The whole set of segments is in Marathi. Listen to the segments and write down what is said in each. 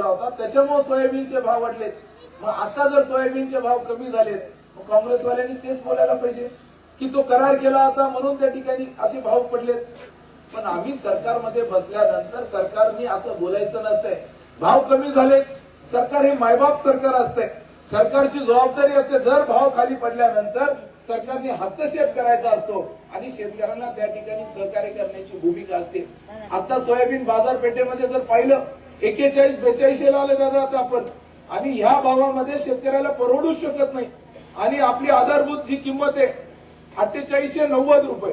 केला होता त्याच्यामुळे सोयाबीनचे भाव वाढलेत. मग आता जर सोयाबीनचे भाव कमी झालेत मग काँग्रेसवाल्यांनी तेच बोलायला पाहिजे की तो करार केला होता म्हणून त्या ठिकाणी असे भाव पडलेत. पण आम्ही सरकारमध्ये बसल्यानंतर सरकारने असं बोलायचं नसतंय. भाव कमी झाले सरकार हे मायबाप सरकार असते सरकारची जबाबदारी असते जर भाव खाली पडल्यानंतर सरकारने हस्तक्षेप करायचा असतो आणि शेतकऱ्यांना त्या ठिकाणी सहकार्य करण्याची भूमिका असते. आता सोयाबीन बाजारपेठेमध्ये जर पाहिलं एकेचाळीस बेचाळीसला आले दादा आता आपण. आणि ह्या भावामध्ये शेतकऱ्याला परवडूच शकत नाही. आणि आपली आधारभूत जी किंमत आहे अठ्ठेचाळीसशे नव्वद रुपये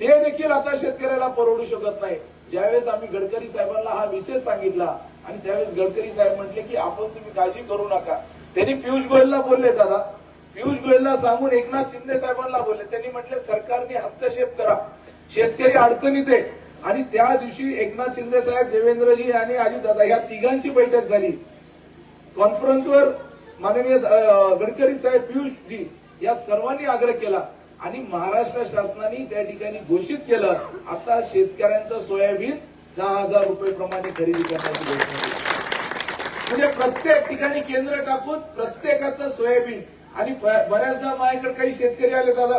ते देखील आता शेतकऱ्याला परवडू शकत नाही. ज्यावेळेस आम्ही गडकरी साहेबांना हा विषय सांगितला आणि त्यावेळेस गडकरी साहेब म्हटले की आपण तुम्ही काळजी करू नका. त्यांनी पियुष गोयलला बोलले दादा पियुष गोयलला सांगून एकनाथ शिंदे साहेबांना बोलले. त्यांनी म्हटले सरकारने हस्तक्षेप करा. शेतकरी अडचणीत आहे. आणि त्या दिवशी एकनाथ शिंदे साहेब देवेंद्रजी आणि अजितदादा या तिघांची बैठक झाली. कॉन्फरन्सवर माननीय गडकरी साहेब पियुषजी या सर्वांनी आग्रह केला आणि महाराष्ट्र शासनाने त्या ठिकाणी घोषित केलं. आता शेतकऱ्यांचं सोयाबीन सहा हजार रुपये प्रमाणे खरेदी करण्याची घोषणा केली. म्हणजे प्रत्येक ठिकाणी केंद्र टाकून प्रत्येकाचं सोयाबीन आणि बऱ्याचदा माझ्याकडे काही शेतकरी आले दादा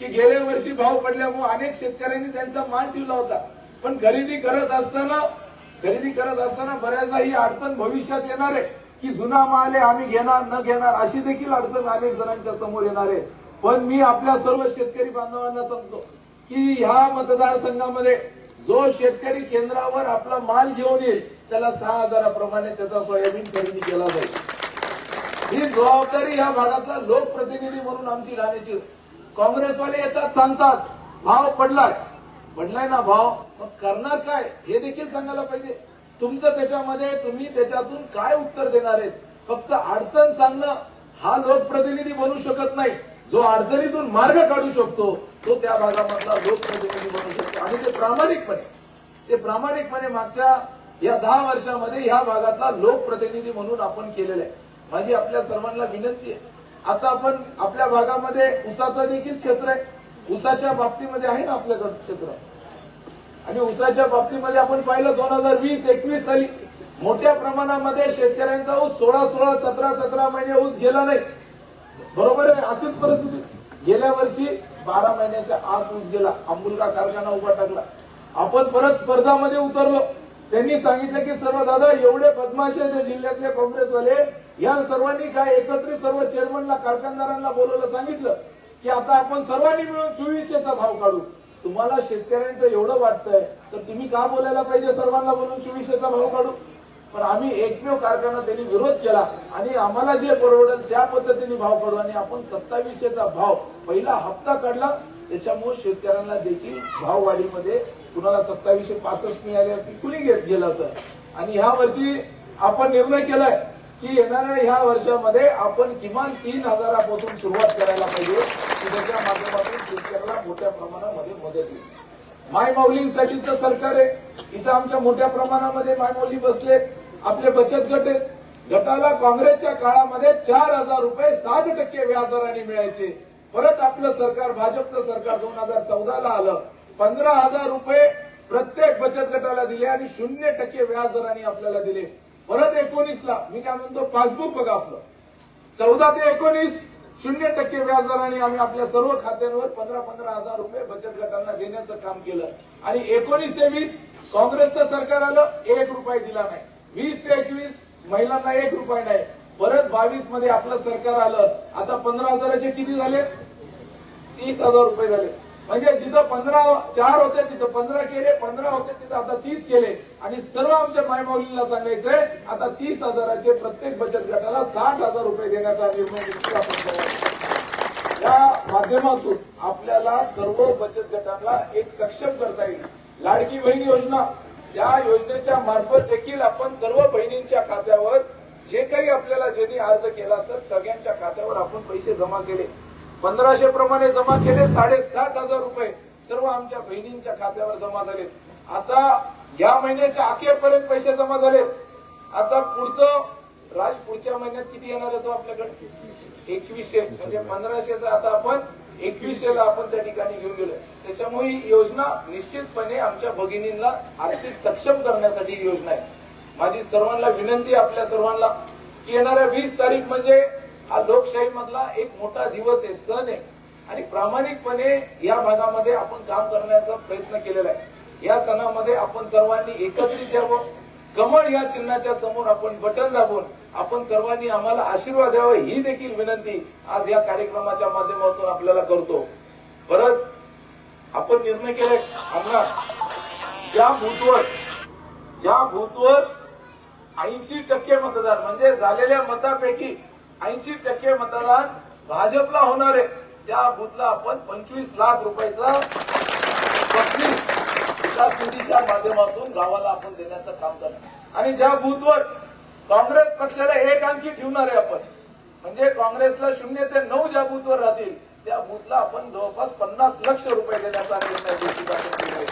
की गेल्या वर्षी भाव पडल्यामुळे अनेक शेतकऱ्यांनी त्यांचा मान ठेवला होता. पण खरेदी करत असताना खरेदी करत असताना बऱ्याचदा ही अडचण भविष्यात येणार आहे की जुना माल आहे आम्ही घेणार न घेणार अशी देखील अडचण अनेक जणांच्या समोर येणार आहे. पण मी आपल्या सर्व शेतकरी बांधवांना सांगतो की ह्या मतदारसंघामध्ये जो शेतकरी केंद्रावर आपला माल घेऊन येईल त्याला सहा हजाराप्रमाणे त्याचा सोयाबीन खरेदी केला जाईल. ही जबाबदारी या भागातला लोकप्रतिनिधी म्हणून आमची राहण्याची काँग्रेसवाले येतात सांगतात भाव पडलाय. म्हणलाय ना भाव मग करणार काय? हे देखील सांगायला पाहिजे. तुमचं त्याच्यामध्ये तुम्ही त्याच्यातून काय उत्तर देणार आहेत? फक्त अडचण सांगणं हा लोकप्रतिनिधी बनू शकत नाही. जो अडचणीतून मार्ग काढू शकतो तो त्या भागामधला लोकप्रतिनिधी बनू शकतो. आणि ते प्रामाणिकपणे ते प्रामाणिकपणे मागच्या या दहा वर्षामध्ये या भागातला लोकप्रतिनिधी म्हणून आपण केलेलं आहे. माझी आपल्या सर्वांना विनंती आहे. आता आपण आपल्या भागामध्ये उसाचं देखील क्षेत्र आहे. उसाच्या बाबतीमध्ये आहे ना आपल्याकडं क्षेत्र? आणि ऊसाच्या बाबतीमध्ये आपण पाहिलं दोन हजार वीस एकवीस साली मोठ्या प्रमाणामध्ये शेतकऱ्यांचा ऊस सोळा सोळा सतरा सतरा महिने ऊस गेला नाही. बरोबर आहे? अशीच परिस्थिती. गेल्या वर्षी बारा महिन्याच्या आत ऊस गेला. अंबुलका कारखाना उभा टाकला. आपण परत स्पर्धामध्ये उतरलो. त्यांनी सांगितलं की सर्व दादा एवढे बदमाश आहेत जिल्ह्यातले काँग्रेसवाले. या सर्वांनी काय एकत्रित सर्व चेअरमनला कारखानदारांना बोलवलं सांगितलं की आता आपण सर्वांनी मिळून चोवीसशेचा भाव काढू. तुम्हाला शेतकऱ्यांचं एवढं वाटतंय तर तुम्ही का बोलायला पाहिजे सर्वांना बोलून? चोवीसशेचा भाव काढू. पण आम्ही एकमेव कारखाना त्यांनी विरोध केला आणि आम्हाला जे परवडेल त्या पद्धतीने भाव काढू. आणि आपण सत्तावीसशेचा भाव पहिला हप्ता काढला त्याच्यामुळे शेतकऱ्यांना देखील भाववाढीमध्ये कुणाला सत्तावीसशे पासष्ट मिळाले असतील कुणी घेत गेलं सर आणि ह्या वर्षी आपण निर्णय केलाय की येणाऱ्या ह्या वर्षामध्ये आपण किमान तीन हजारापासून सुरुवात करायला पाहिजे. की त्याच्या माध्यमातून मोठ्या प्रमाणामध्ये मदत होईल. माय माऊलींसाठीचं सरकार आहे. इथं आमच्या मोठ्या प्रमाणामध्ये मायमौली बसले. आपले बचत गट आहेत. गटाला काँग्रेसच्या काळामध्ये चार हजार रुपये सात टक्के व्याजदराने मिळायचे. परत आपलं सरकार भाजपचं सरकार दोन हजार चौदाला आलं. पंधरा हजार रुपये प्रत्येक बचत गटाला दिले आणि शून्य टक्के व्याजदराने आपल्याला दिले. परत एकोणीसला मी काय म्हणतो पासबुक बघा आपलं. चौदा ते एकोणीस शून्य टक्के व्याजदराने आम्ही आपल्या सर्व खात्यांवर पंधरा पंधरा हजार रुपये बचत गटांना देण्याचं काम केलं. आणि एकोणीस ते वीस काँग्रेसचं सरकार आलं एक रुपये दिला नाही. वीस ते एकवीस महिलांना एक रुपये नाही. परत बावीसमध्ये आपलं सरकार आलं. आता पंधरा हजाराचे किती झाले तीस हजार रुपये झाले म्हणजे जिथं पंधरा चार होते तिथं पंधरा केले पंधरा होते तिथं आता तीस केले. आणि सर्व आमच्या मायमाऊलीला सांगायचंय आता तीस हजाराचे प्रत्येक बचत गटाला साठ हजार रुपये देण्याचा निर्णय आपण या माध्यमातून आपल्याला सर्व बचत गटांना एक सक्षम करता येईल. लाडकी बहीण योजना या योजनेच्या मार्फत देखील आपण सर्व बहिणींच्या खात्यावर जे काही आपल्याला ज्यांनी अर्ज केला असेल सगळ्यांच्या खात्यावर आपण पैसे जमा केले. पंधराशे प्रमाणे जमा केले साडेसात हजार रुपये सर्व आमच्या बहिणींच्या खात्यावर जमा झाले. आता या महिन्याच्या अखेरपर्यंत पैसे जमा झाले आता पुढचं राज पुढच्या महिन्यात किती येणार होतो आपल्याकडे? एकवीसशे. म्हणजे पंधराशेचा आता आपण एकवीसशेला आपण त्या ठिकाणी घेऊन गेलो त्याच्यामुळे ही योजना निश्चितपणे आमच्या भगिनींना आर्थिक सक्षम करण्यासाठी योजना आहे. माझी सर्वांना विनंती आपल्या सर्वांना की येणाऱ्या वीस तारीख म्हणजे हा लोकशाही मधला एक मोठा दिवस आहे सण आहे. आणि प्रामाणिकपणे या भागामध्ये आपण काम करण्याचा प्रयत्न केलेला आहे. या सणामध्ये आपण सर्वांनी एकत्रित यावं. कमळ या चिन्हाच्या समोर आपण बटन दाबून आपण सर्वांनी आम्हाला आशीर्वाद द्यावा ही देखील विनंती आज या कार्यक्रमाच्या माध्यमातून आपल्याला करतो. परत आपण निर्णय केलाय. आमदार ज्या बूथवर ज्या बूथवर ऐंशी टक्के मतदार म्हणजे झालेल्या मतापैकी ऐंशी टक्के मतदान भाजपला होणार आहे. त्या बुथला आपण पंचवीस लाख रुपयाचा विकास निधीच्या माध्यमातून गावाला आपण देण्याचं काम करणार आणि ज्या बूथवर काँग्रेस पक्षाला एक अंकी ठेवणार आहे आपण म्हणजे काँग्रेसला शून्य ते नऊ ज्या बूथवर राहतील त्या बूथला आपण जवळपास पन्नास लक्ष रुपये देण्याचा निर्णय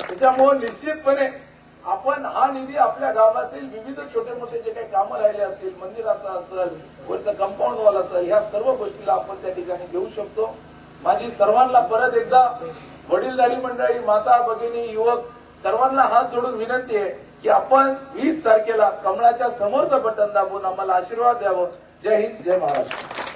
त्याच्यामुळे निश्चितपणे आपण हा निधी आपल्या गावातील विविध छोटे मोठे जे काही कामं राहिले असतील मंदिराचं असेल वरचं कंपाऊंड वॉल असेल ह्या सर्व गोष्टीला आपण त्या ठिकाणी घेऊ शकतो. माझी सर्वांना परत एकदा वडीलधारी मंडळी माता भगिनी युवक सर्वांना हात जोडून विनंती आहे की आपण वीस तारखेला कमळाच्या समोरचं बटन दाबून आम्हाला आशीर्वाद द्यावं. जय हिंद जय महाराष्ट्र.